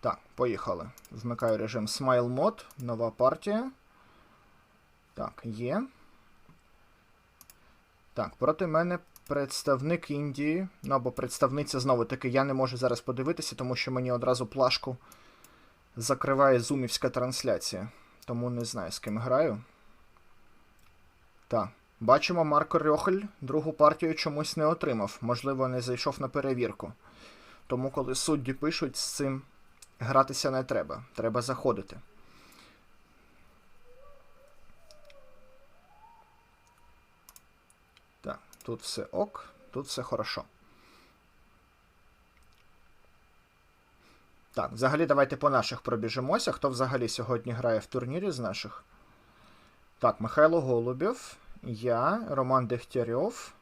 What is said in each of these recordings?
Так, поїхали. Вмикаю режим Smile Mode, нова партія. Так, є. Так, проти мене представник Індії. Ну або представниця знову таки. Я не можу зараз подивитися, тому що мені одразу плашку закриває зумівська трансляція. Тому не знаю, з ким граю. Так. Бачимо, Марко Рьохель другу партію чомусь не отримав. Можливо, не зайшов на перевірку. Тому, коли судді пишуть, з цим гратися не треба. Треба заходити. Так, тут все ок, тут все хорошо. Так, взагалі давайте по наших пробіжимося. Хто взагалі сьогодні грає в турнірі з наших? Так, Михайло Голубєв, я, Роман Дегтярьов.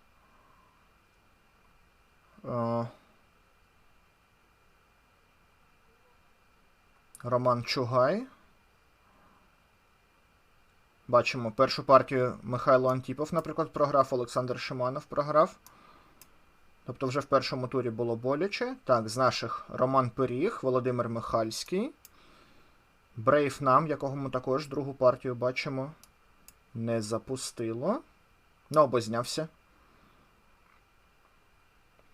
Роман Чугай. Бачимо, першу партію Михайло Антіпов, наприклад, програв, Олександр Шиманов програв. Тобто вже в першому турі було боляче. Так, з наших Роман Пиріг, Володимир Михальський. Брейв нам, якого ми також другу партію бачимо. Не запустило. Ну, або знявся.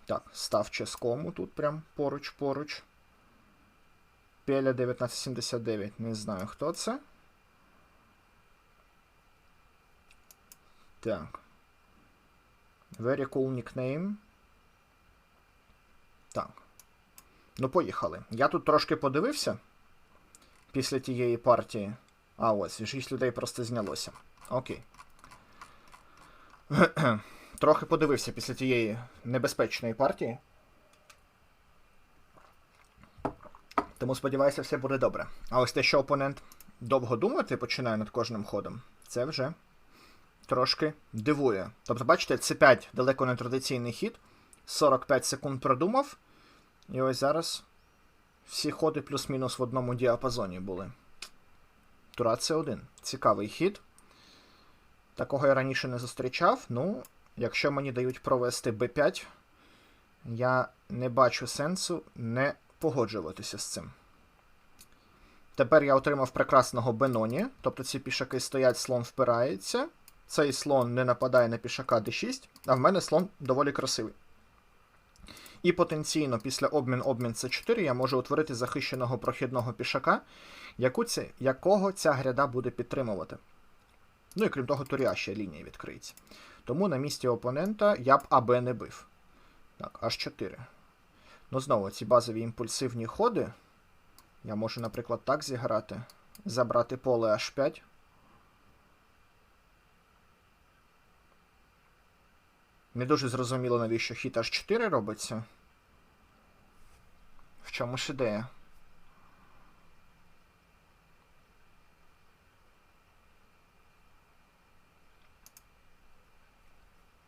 Так, став ческому тут прям поруч-поруч. Пеля 1979. Не знаю, хто це. Так. Very cool nickname. Так. Ну, поїхали. Я тут трошки подивився після тієї партії. А, ось, 6 людей просто знялося. Окей. Трохи подивився після тієї небезпечної партії. Тому сподіваюся, все буде добре. А ось те, що опонент довго думати починає над кожним ходом, це вже трошки дивує. Тобто, бачите, це 5 далеко не традиційний хід. 45 секунд продумав. І ось зараз всі ходи плюс-мінус в одному діапазоні були. Тура це 1 Цікавий хід. Такого я раніше не зустрічав. Ну, якщо мені дають провести b5, я не бачу сенсу не погоджуватися з цим. Тепер я отримав прекрасного Беноні, тобто ці пішаки стоять, слон впирається. Цей слон не нападає на пішака d6, а в мене слон доволі красивий. І потенційно після обмін-обмін c4 я можу утворити захищеного прохідного пішака, яку це, якого ця гряда буде підтримувати. Ну і крім того, туря ще лінія відкриється. Тому на місці опонента я б АБ не бив. Так, H4. Ну, знову, ці базові імпульсивні ходи. Я можу, наприклад, так зіграти. Забрати поле H5. Не дуже зрозуміло, навіщо хід H4 робиться. В чому ж ідея?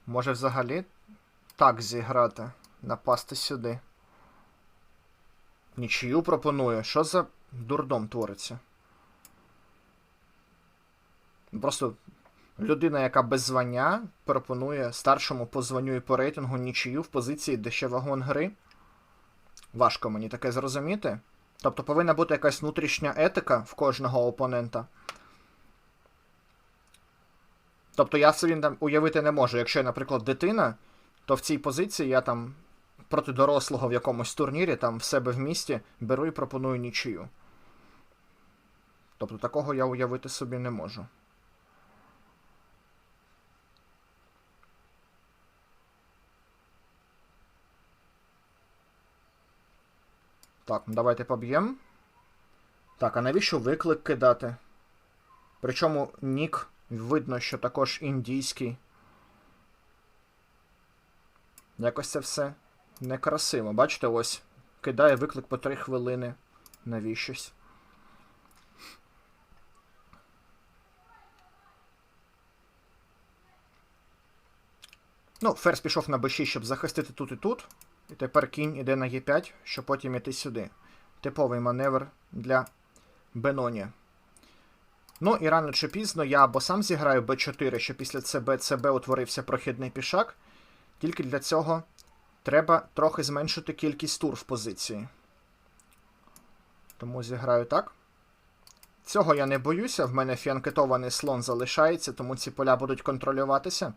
Може взагалі так зіграти, напасти сюди. Нічию пропонує. Що за дурдом твориться? Просто людина, яка без звання, пропонує старшому по званню і по рейтингу нічию в позиції, де ще вагон гри. Важко мені таке зрозуміти. Тобто повинна бути якась внутрішня етика в кожного опонента. Тобто я собі там уявити не можу. Якщо я, наприклад, дитина, то в цій позиції я там проти дорослого в якомусь турнірі, там в себе в місті, беру і пропоную нічию. Тобто такого я уявити собі не можу. Так, давайте поб'ємо. Так, а навіщо виклик кидати? Причому нік видно, що також індійський. Якось це все некрасиво. Бачите, ось. Кидає виклик по 3 хвилини. Навіщось. Ну, ферзь пішов на b6, щоб захистити тут і тут. І тепер кінь іде на Е5, щоб потім іти сюди. Типовий маневр для Беноні. Ну і рано чи пізно я або сам зіграю b4, що після ЦБ ЦБ утворився прохідний пішак. Тільки для цього треба трохи зменшити кількість тур в позиції. Тому зіграю так. Цього я не боюся, в мене фіанкетований слон залишається, тому ці поля будуть контролюватися.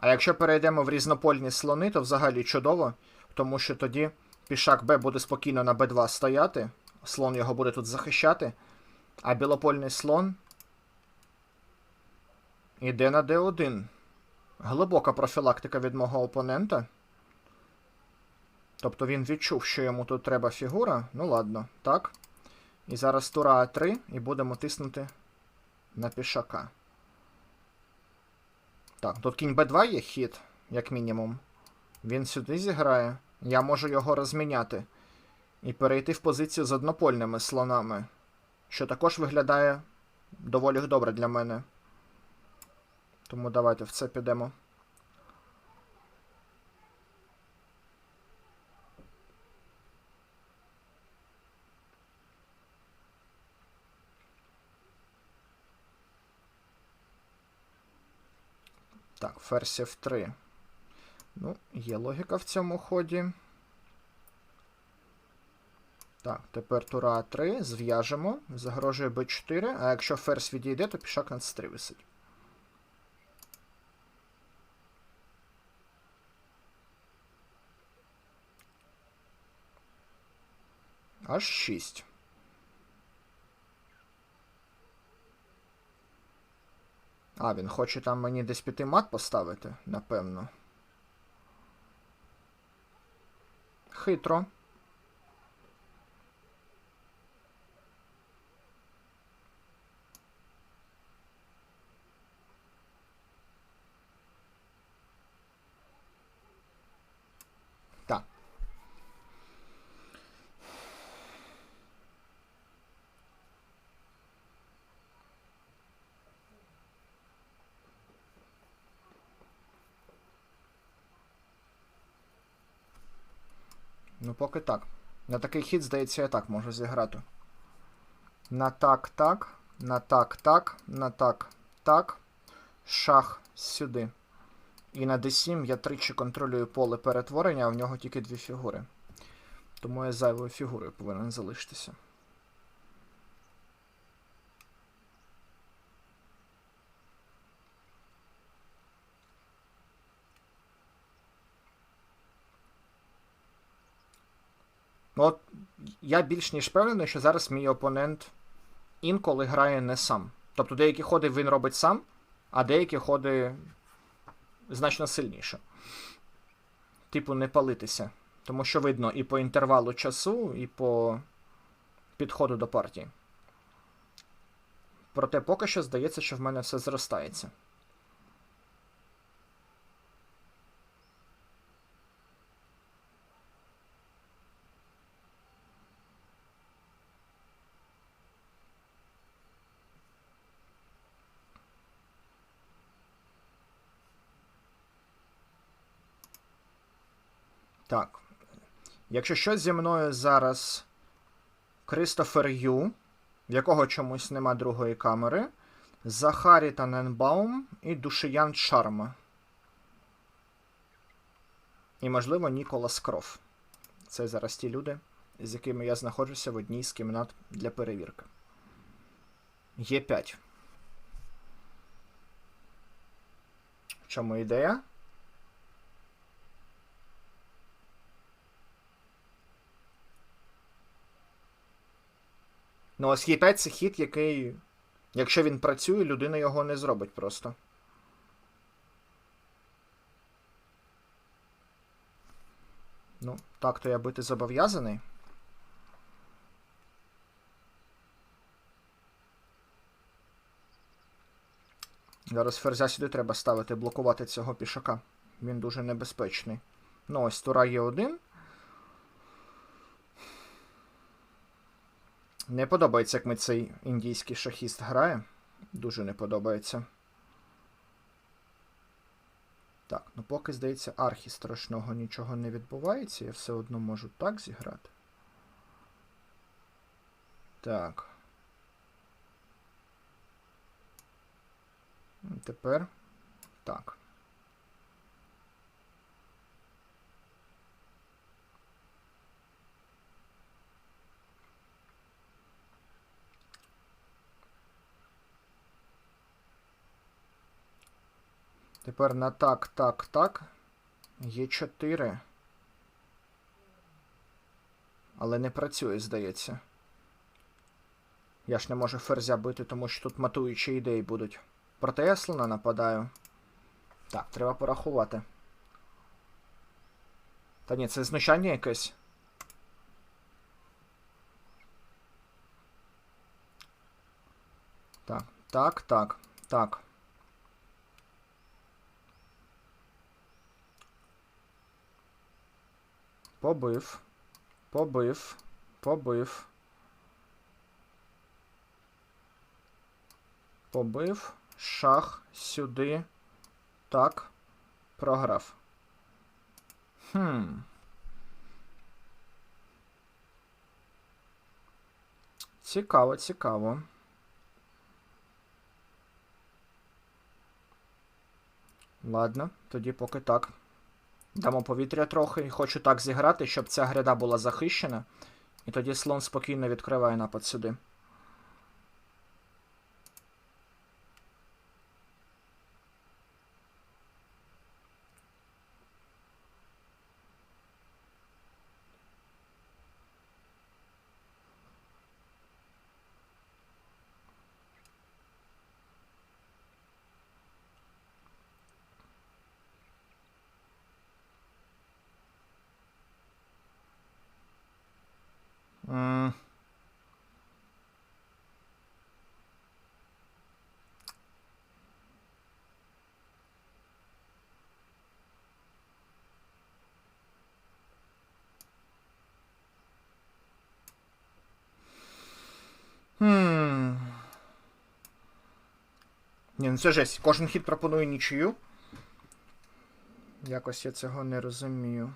А якщо перейдемо в різнопольні слони, то взагалі чудово, тому що тоді пішак Б буде спокійно на Б2 стояти, слон його буде тут захищати, а білопольний слон іде на D1. Глибока профілактика від мого опонента. Тобто він відчув, що йому тут треба фігура. Ну ладно, так. І зараз тура А3 і будемо тиснути на пішака. Так, тут кінь Б2 є хід, як мінімум. Він сюди зіграє. Я можу його розміняти. І перейти в позицію з однопольними слонами. Що також виглядає доволі добре для мене. Тому давайте в це підемо. Так, ферзь F3. Ну, є логіка в цьому ході. Так, тепер тура А3, зв'яжемо, загрожує Б4, а якщо ферзь відійде, то пішак на С3 висить. Аж 6. А, він хоче там мені десь піти мат поставити, напевно. Хитро. Так. Ну, поки так. На такий хід, здається, я так можу зіграти. На так, так, на так, так, на так, так. Шах сюди. І на d7 я тричі контролюю поле перетворення, а в нього тільки дві фігури. Тому я зайвою фігурою повинен залишитися. От я більш ніж впевнений, що зараз мій опонент інколи грає не сам. Тобто деякі ходи він робить сам, а деякі ходи значно сильніше. Типу, не палитися. Тому що видно і по інтервалу часу, і по підходу до партії. Проте поки що здається, що в мене все зростається. Так. Якщо щось зі мною зараз Кристофер Ю, в якого чомусь нема другої камери, Захарі Таненбаум і Душиян Шарма. І, можливо, Ніколас Кров. Це зараз ті люди, з якими я знаходжуся в одній з кімнат для перевірки. Є 5. В чому ідея? Ну, ось Е5 це хід, який. Якщо він працює, людина його не зробить просто. Ну, так то я бити зобов'язаний. Зараз ферзя сюди треба ставити, блокувати цього пішака. Він дуже небезпечний. Ну, ось Тура Є1. Не подобається, як ми цей індійський шахіст грає. Дуже не подобається. Так, ну поки, здається, архі страшного нічого не відбувається, я все одно можу так зіграти. Так. Тепер так. Тепер на так, так, так. Є 4. Але не працює, здається. Я ж не можу ферзя бити, тому що тут матуючі ідеї будуть. Проте я слона нападаю. Так, треба порахувати. Та ні, це знущання якесь. Так, так, так, так. Побив. Побив. Побив. Побив. Шах сюди. Так. Програв. Хм. Цікаво, цікаво. Ладно, тоді поки так. Дамо повітря трохи хочу так зіграти, щоб ця гряда була захищена. І тоді слон спокійно відкриває напад сюди. М. Хм. Ні, ну це жесть. Кожен хід пропонує нічию. Якось я цього не розумію.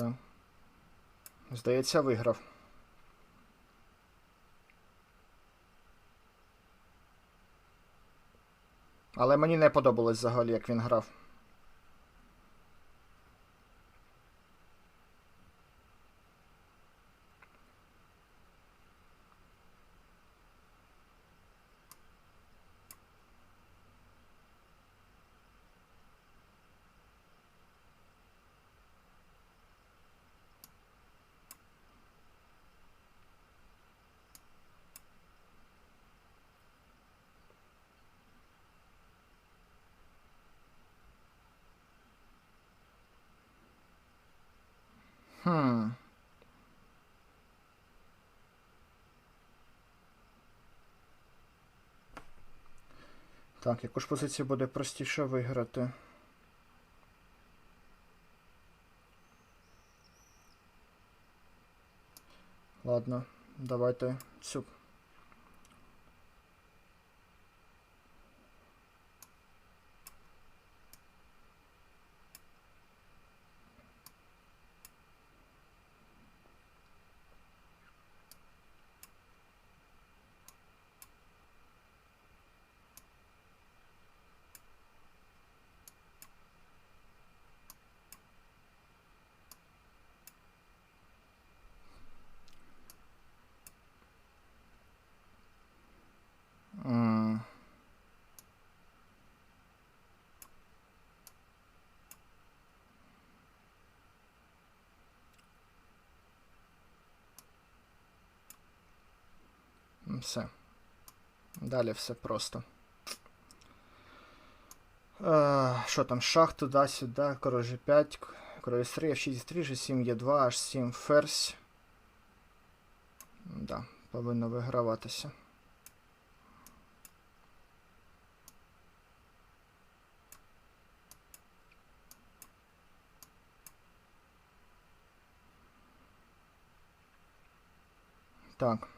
Так. Здається, виграв. Але мені не подобалось взагалі, як він грав. Хм. Так, яку ж позицію буде простіше виграти? Ладно, давайте цю. Все. Далі все просто. Е, Що там? Шах туди-сюди, король G5, король С3, F6, 3, G7, Е2, H7, ферзь. Да, повинно виграватися. Так.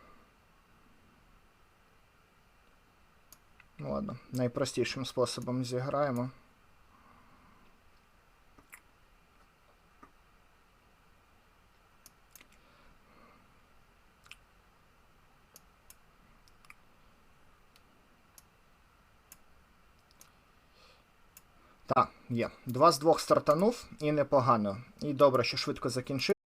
Ну ладно, найпростішим способом зіграємо. Так, є. Два з двох стартанув і непогано. І добре, що швидко закінчив.